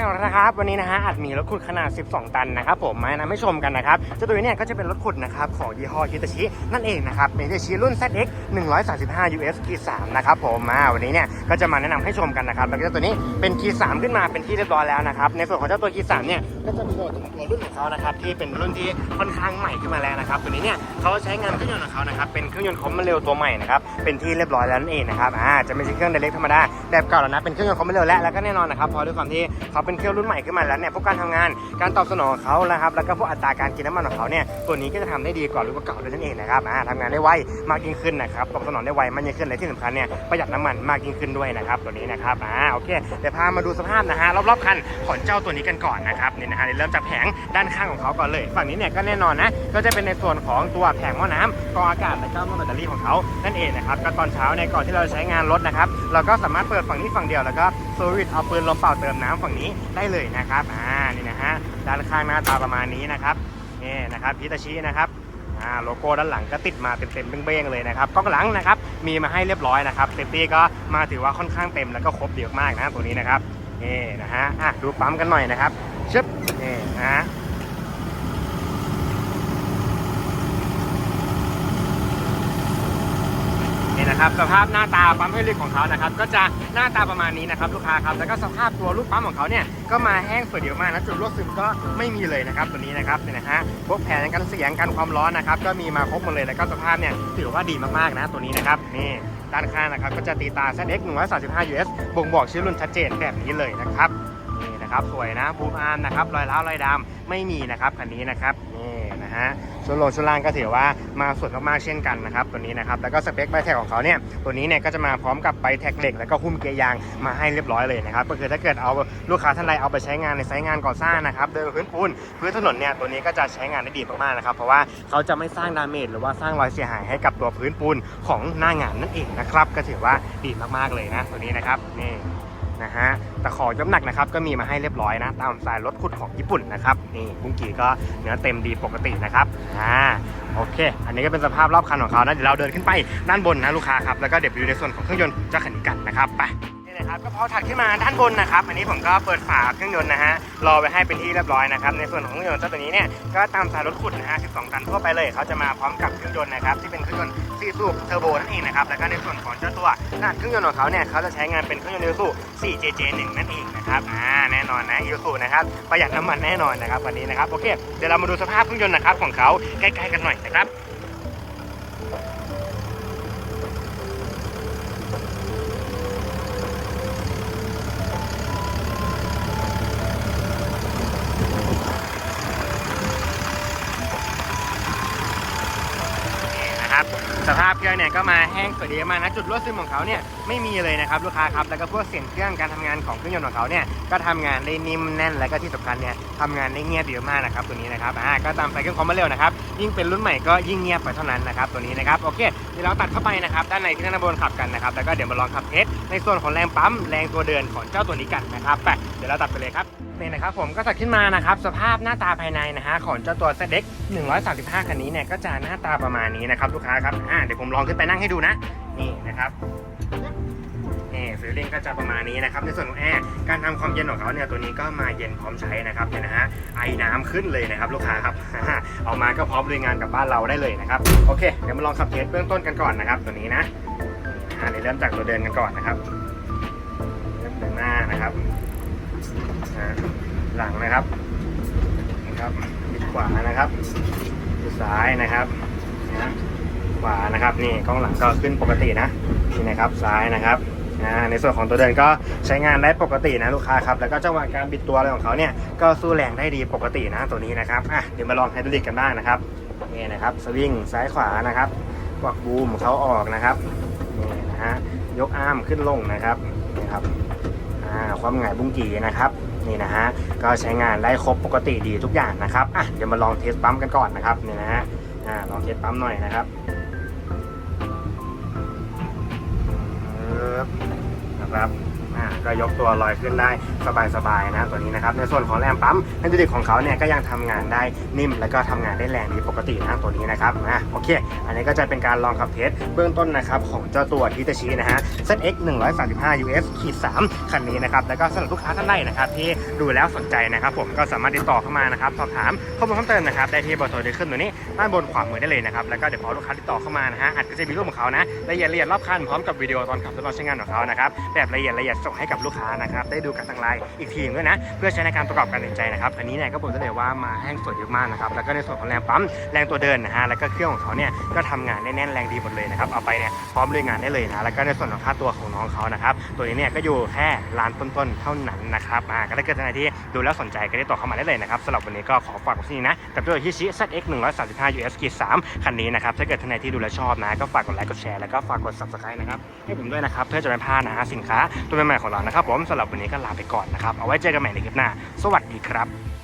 นะครับวันนี้นะฮะอาจมีรถขุดขนาด 12 ตันนะครับผมมานะนำให้ชมกันนะครับเจ้าตัวนี้เนี่ยก็จะเป็นรถขุดนะครับของยี่ห้อฮิตาชินั่นเองนะครับเป็นฮิตาชิรุ่น ZX 135 US กี3นะครับผมมาวันนี้เนี่ยก็จะมาแนะนำให้ชมกันนะครับแล้วก็เจ้าตัวนี้เป็นกี3ขึ้นมาเป็นที่เรียบร้อยแล้วนะครับในส่วนของเจ้าตัวกี3เนี่ยก็จะมีตัวถึงตัวรุ่นของเขานะครับที่เป็นรุ่นที่ค่อนข้างใหม่ขึ้นมาแล้วนะครับตัวนี้เนี่ยเขาใช้งานเครื่องยนต์ของเขานะครับเป็นเครื่องยนต์คอมมาเร็วตัวใหม่นะครับเป็นที่เรียบร้อยแล้วนั่นเองนะครับอ่าจะไม่ใช่เครื่องไดเรกธรรมดา แบบเก่าแล้วนะ เป็นเครื่องยนต์คอมมาเร็วแล้วแล้วก็แน่นอนนะครับเพราะด้วยความที่เขาเป็นเครื่องรุ่นใหม่ขึ้นมาแล้วเนี่ยพวกการทำงานการตอบสนองของเขานะครับแล้วก็พวกอัตราการกินน้ำมันของเขาเนี่ยตัวนี้ก็จะทำได้ดีกว่ารุ่นเก่าด้วยนั่นเองนะครับทำงานได้ไวมากยิ่งขึ้นนะครับตอบสนองได้ไวมากยิ่งขึ้นและที่สำคัญเนี่ยประหยัดน้ำมันมากยิ่งขึ้นด้วยนะครับตัวนี้นะครับอ่าโอเคเดี๋ยวพามาดูสภาพนะฮะรอบๆคันของเจ้าตัวนี้กันก่อนนะครับนี่นะฮะเริ่มจากแผงด้านข้างของเขาก่อนเลย ฝั่งนี้เนี่ยก็แน่นอนนะก็จะเป็นในส่วนของตัวแผงหม้อน้ำกองอากาศและก็หม้อแบตเตอรี่ของเขานั่นเองนะครับก็ตอนเช้าเนี่ยก่อนที่เราจะใช้งานรถนะครับเราก็สามารถเปิดฝั่งนี้ฝั่งเดียวแล้วก็สวิตช์เอาปืนลมเป่าเติมน้ำฝั่งนี้ได้เลยนะครับอ่านี่นะฮะด้านข้างหน้าตาประมาณนี้นะครับนี่นะครับพิตาชินะครับอ่าโลโก้ด้านหลังก็ติดมาเต็มๆเบ้งๆเลยนะครับกล้องหลังนะครับมีมาให้เรียบร้อยนะครับเซฟตี้ก็มาถือว่าค่อนข้างเต็มแล้วก็ครบเยอะมากนะตัวนี้นะครับนี่นะฮะอะดูปั๊มกันหน่อยนะครับชึบนี่นะฮะ นี่ นะครับสภาพหน้าตาปั๊มให้ลึกของเขานะครับก็จะหน้าตาประมาณนี้นะครับลูกค้าครับแล้วก็สภาพตัวลูกปั๊มของเขาเนี่ยก็มาแห้งสวยเดียวมากนะจุดรั่วซึมก็ไม่มีเลยนะครับตัวนี้นะครับเนี่ยนะฮะพวกแผงกันเสียงกันความร้อนนะครับก็มีมาครบหมดเลยแล้วก็สภาพเนี่ยถือว่าดีมากๆนะตัวนี้นะครับนี่ด้านข้างนะครับก็จะตีตา ZX 135 US บ่งบอกชื่อรุ่นชัดเจนแบบนี้เลยนะครับนี่นะครับสวยนะบูมอาร์มนะครับรอยร้าวรอยดำไม่มีนะครับคันนี้นะครับนี่นะฮะ ส่วนโลดส่วนล่างก็ถือว่ามาสวยมากๆเช่นกันนะครับตัวนี้นะครับแล้วก็สเปคใบแท็กของเขาเนี่ยตัวนี้เนี่ยก็จะมาพร้อมกับใบแท็กเหล็กแล้วก็หุ้มเกียร์ยางมาให้เรียบร้อยเลยนะครับก็คือถ้าเกิดเอาลูกค้าท่านใดเอาไปใช้งานในไซต์งานก่อสร้างนะครับเดินบนพื้นปูนพื้นถนนเนี่ยตัวนี้ก็จะใช้งานได้ดีมากๆนะครับเพราะว่าเขาจะไม่สร้างดาเมจหรือว่าสร้างรอยเสียหายให้กับตัวพื้นปูนของหน้างานนั่นเองนะครับก็ถือว่าดีมากๆเลยนะตัวนี้นะครับนี่ นะฮะตะขอยกน้ำหนักนะครับก็มีมาให้เรียบร้อยนะ ตามสไตล์รถขุดของญี่ปุ่นนะครับนี่บุ้งกีก็เนื้อเต็มดีปกตินะครับอ่าโอเค อันนี้ก็เป็นสภาพรอบคันของเขานะเดี๋ยวเราเดินขึ้นไปด้านบนนะลูกค้าครับแล้วก็เดี๋ยวไปดูในส่วนของเครื่องยนต์เจะขันกันนะครับไป นะครับก็พอถัดขึ้นมาด้านบนนะครับ อันนี้ผมก็เปิดฝาเครื่องยนต์นะฮะรอไว้ให้เป็นที่เรียบร้อยนะครับในส่วนของเครื่องยนต์เจ้าตัวนี้เนี่ยก็ตามสายรถขุดนะฮะ12 ตันทั่วไปเลยเขาจะมาพร้อมกับเครื่องยนต์นะครับที่เป็นเครื่องยนต์ซีซูเทอร์โบนั่นเองนะครับแล้วก็ในส่วนของเจ้าตัวขนาดเครื่องยนต์ของเขาเนี่ยเขาจะใช้งานเป็นเครื่องยนต์อีซู 4JJ1 นั่นเองนะครับอ่าแน่นอนนะอีซูนะครับประหยัดน้ำมันแน่นอนนะครับวันนี้นะครับโอเคเดี๋ยวเรามาดูสภาพเครื่องยนต์นะครับของเขาใกล้ๆกันหน่อยนะครับ นี่นะครับสภาพ เครื่องเนี่ยก็มาแห้งสวยดีมากนะจุดรั่วซึมของเขาเนี่ยไม่มีเลยนะครับลูกค้าครับแล้วก็พวกเสียงเครื่องการทำงานของเครื่องยนต์ของเขาเนี่ยก็ทำงานได้นิ่มแน่นและก็ที่สำคัญเนี่ยทำงานได้เงียบเยอะมากนะครับตัวนี้นะครับอ่าก็ตามสายเครื่องความเร็วนะครับ ยิ่งเป็นรุ่นใหม่ก็ยิ่งเงียบไปเท่านั้นนะครับตัวนี้นะครับโอเคเดี๋ยวเราตัดเข้าไปนะครับด้านในที่นั่งด้านบนขับกันนะครับแล้วก็เดี๋ยวมาลองขับเทสในส่วนของแรงปั๊มแรงตัวเดินของเจ้าตัวนี้กันนะครับไปเดี๋ยวเราตัดไปเลยครับนี่นะครับผมก็ตัดขึ้นมานะครับสภาพหน้าตาภายในนะฮะของเจ้าตัว ZX 135คันนี้เนี่ยก็จะหน้าตาประมาณนี้นะครับลูกค้าครับอ่าเดี๋ยวผมลองขึ้นไปนั่งให้ดูนะนี่นะครับ ฟิลลิ่งก็จะประมาณนี้นะครับ ในส่วนของแอร์การทำความเย็นของเขาเนี่ยตัวนี้ก็มาเย็นพร้อมใช้นะครับเนี่ยนะฮะไอน้ำขึ้นเลยนะครับลูกค้าครับเอามาก็พร้อมลุยงานกับบ้านเราได้เลยนะครับโอเคเดี๋ยวมาลองขับเทสเบื้องต้นกันก่อนนะครับ ตัวนี้นะอ่าเดี๋ยวเริ่มจากตัวเดินกันก่อนนะครับเริ่มเดินหน้านะครับหลังนะครับนะครับบิดขวานะครับซ้ายนะครับขวานะครับนี่กล้องหลังก็ขึ้นปกตินะนี่นะครับซ้ายนะครับ อ่าในส่วนของตัวเดินก็ใช้งานได้ปกตินะลูกค้าครับแล้วก็จังหวะการบิดตัวอะไรของเขาเนี่ยก็สู้แรงได้ดีปกตินะตัวนี้นะครับอะเดี๋ยวมาลองไฮดรอลิกกันบ้างนะครับนี่นะครับสวิงซ้ายขวานะครับกวักบูมเขาออกนะครับนี่นะฮะยกอ้ามขึ้นลงนะครับนี่ครับอ่าความหงายบุ้งกีนะครับนี่นะฮะก็ใช้งานได้ครบปกติดีทุกอย่างนะครับอะเดี๋ยวมาลองเทสปั๊มกันก่อนนะครับนี่นะฮะอ่าลองเทสปั๊มหน่อยนะครับปึ๊บ นะครับ อ่าก็ยกตัวลอยขึ้นได้สบายๆนะตัวนี้นะครับในส่วนของแรมปั๊มไฮดรอลิกของเขาเนี่ยก็ยังทำงานได้นิ่ม แล้วก็ทำงานได้แรงดีปกตินะตัวนี้นะครับอะโอเค อันนี้ก็จะเป็นการลองขับเทสเบื้องต้นนะครับของเจ้าตัวที่จะชี้นะฮะ ZX 135 US ขีด3คันนี้นะครับแล้วก็สำหรับลูกค้าท่านใดนะครับที่ดูแล้วสนใจนะครับผมก็สามารถติดต่อเข้ามานะครับสอบถามข้อมูลเพิ่มเติมนะครับได้ที่เบอร์โทรที่ขึ้นตัวนี้ด้านบนขวามือได้เลยนะครับแล้วก็เดี๋ยวพอลูกค้าติดต่อเข้ามานะฮะอาจจะมีรูปของเขานะละเอียดละเอียดรอบคันพร้อมกับวิดีโอตอนขับทดลองใช้งานของเขานะครับแบบละเอียดละเอียดสงให้กับลูกค้านะครับได้ดูกันทางไลน์อีกทีหนึงด้วยนะ เพื่อใช้ในการประกอบการตัดสินใจนะครับอันนี้เนี่ยก็บอกได้เลยว่ามาแห้งสวยเยอะมากนะครับแล้วก็ในส่วนของแรงปั๊มแรงตัวเดินนะฮะแล้วก็เครื่องของเขาเนี่ยก็ทำงานได้แน่นแรงดีหมดเลยนะครับเอาไปเนี่ยพร้อมลุยงานได้เลยนะแล้วก็ในส่วนของค่าตัว ของน้องเขานะครับ ตัวนี้เนี่ยก็อยู่แค่ล้านต้นๆเท่านั้นนะครับอ่าก็ถ้าเกิดท่านที่ดูแล้วสนใจก็ได้ต่อเข้ามาได้เลยนะครับสำหรับวันนี้ก็ขอฝากไว้ที่นี่นะกับตัวฮิชิ ZX 135 US กี3คันนี้นะครับถ้าเกิดท่านที่ดูแลวชอบนะก็ฝากกดไลค์กดแชร์แล้วก็ฝากกด subscribe นะครับให้ผมด้วยนะครับเพื่อจะไม่พลาดนะฮะสินค้าตัวใหม่ๆของเรานะครับผมสำหรับวันนี้ก็ลาไปก่อนนะครับเอาไว้เจอกันใหม่ในคลิปหน้า สวัสดีครับ